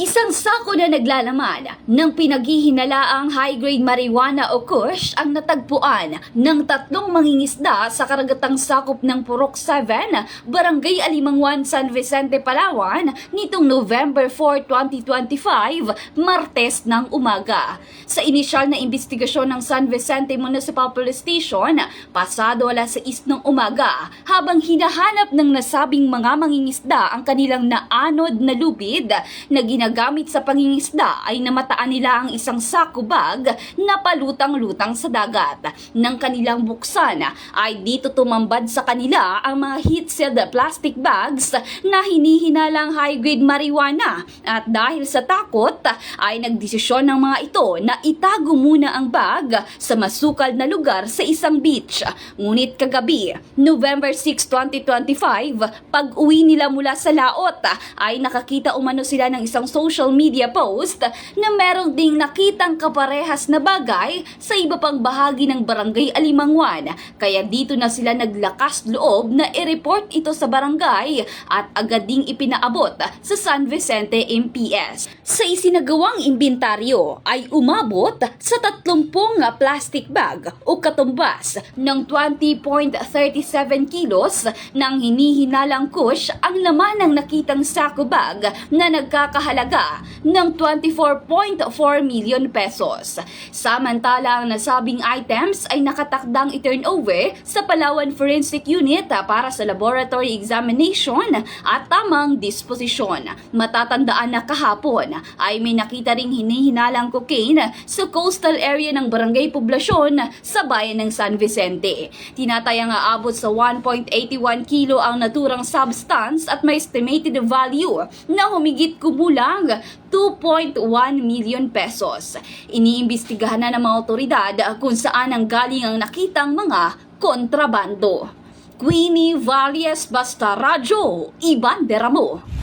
Isang sako na naglalaman ng pinaghihinalaang high-grade marijuana o kush ang natagpuan ng tatlong mangingisda sa karagatang sakop ng Purok 7, Barangay Alimangwan, San Vicente, Palawan nitong November 4, 2025, Martes ng umaga. Sa inisyal na investigasyon ng San Vicente Municipal Police Station, pasado alas 6 ng umaga, habang hinahanap ng nasabing mga mangingisda ang kanilang naanod na lubid na ginagamit sa pangingisda ay namataan nila ang isang sako bag na palutang-lutang sa dagat. Nang kanilang buksan ay dito tumambad sa kanila ang mga heat-sealed plastic bags na hinihinalang high-grade marijuana at dahil sa takot ay nagdesisyon ng mga ito na itago muna ang bag sa masukal na lugar sa isang beach. Ngunit kagabi, November 6, 2025, pag uwi nila mula sa laot ay nakakita umano sila ng isang social media post na merong ding nakitang kaparehas na bagay sa iba pang bahagi ng barangay Alimangwan. Kaya dito na sila naglakas loob na i-report ito sa barangay at agad ding ipinaabot sa San Vicente MPS. Sa isinagawang inventaryo ay umabot sa 30 plastic bag o katumbas ng 20.37 kilos ng hinihinalang kush ang laman ng nakitang sako bag na nagkakahalaga ng 24.4 million pesos. Samantala, ang nasabing items ay nakatakdang i-turn over sa Palawan Forensic Unit para sa laboratory examination at tamang disposisyon. Matatandaan na kahapon ay may nakita ring hinihinalang cocaine sa coastal area ng Barangay Poblasyon sa bayan ng San Vicente. Tinatayang aabot sa 1.81 kilo ang naturang substance at may estimated value na humigit kumulang 2.1 million pesos. Iniimbestigahan na ng mga otoridad kung saan ang galing ang nakitang mga kontrabando. Queenie Valles Basta Radyo, Iban Deramo.